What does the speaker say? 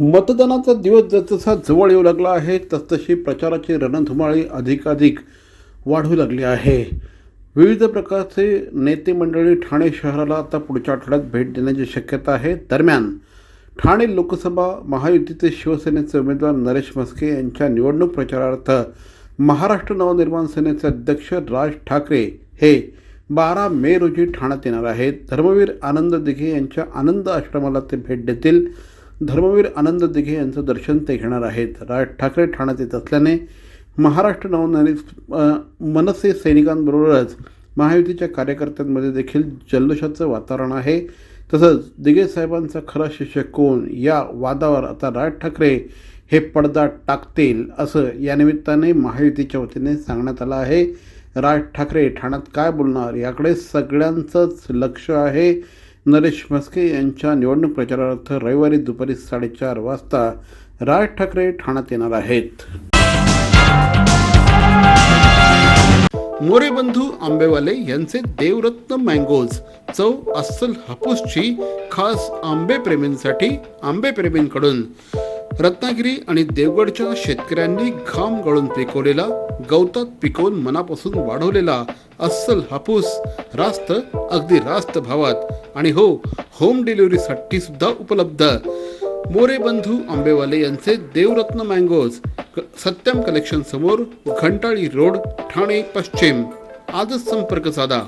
मतदानाचा दिवस जसजसा जवळ येऊ लागला आहे तसतशी प्रचाराची रणधुमाळी अधिकाधिक वाढू लागली आहे. विविध प्रकारचे नेते मंडळी ठाणे शहराला आता पुढच्या आठवड्यात भेट देण्याची शक्यता आहे. दरम्यान ठाणे लोकसभा महायुतीचे शिवसेनेचे उमेदवार नरेश म्हस्के यांच्या निवडणूक प्रचारार्थ महाराष्ट्र नवनिर्माण सेनेचे अध्यक्ष राज ठाकरे हे बारा मे रोजी ठाण्यात येणार आहेत. धर्मवीर आनंद दिघे यांच्या आनंद आश्रमाला ते भेट देतील. धर्मवीर आनंद दिघे यांचं दर्शन ते घेणार आहेत. राज ठाकरे ठाण्यात येत असल्याने महाराष्ट्र नवनिर्मित मनसे सैनिकांबरोबरच महायुतीच्या कार्यकर्त्यांमध्ये देखील जल्लोषाचं वातावरण आहे. तसंच दिघे साहेबांचा खरा शिष्य कोण? या वादावर आता राज ठाकरे हे पडदा टाकतील असं या निमित्ताने महायुतीच्या वतीने सांगण्यात आलं आहे. राज ठाकरे ठाण्यात काय बोलणार? याकडे सगळ्यांचंच लक्ष आहे. नरेश म्हस्के यांच्या निवडणूक प्रचारार्थ रविवारी दुपारी साडेचार वाजता राज ठाकरे ठाण्यात येणार आहेत. मोरेबंधू आंबेवाले यांचे देवरत्न मँगोज. चव अस्सल हापूसची खास आंबेप्रेमींसाठी आंबेप्रेमींकडून रत्नागिरी आणि देवगडच्या शेतकऱ्यांनी घाम गळून पिकवलेला गवतात पिकवून मनापासून वाढवलेला अस्सल हापूस रास्त अगदी रास्त भावात. आणि हो होम डिलिव्हरीसाठी सुद्धा उपलब्ध. मोरे बंधू आंबेवाले यांचे देवरत्न मँगोज क- सत्यम कलेक्शन समोर घंटाळी रोड ठाणे पश्चिम. आजच संपर्क साधा.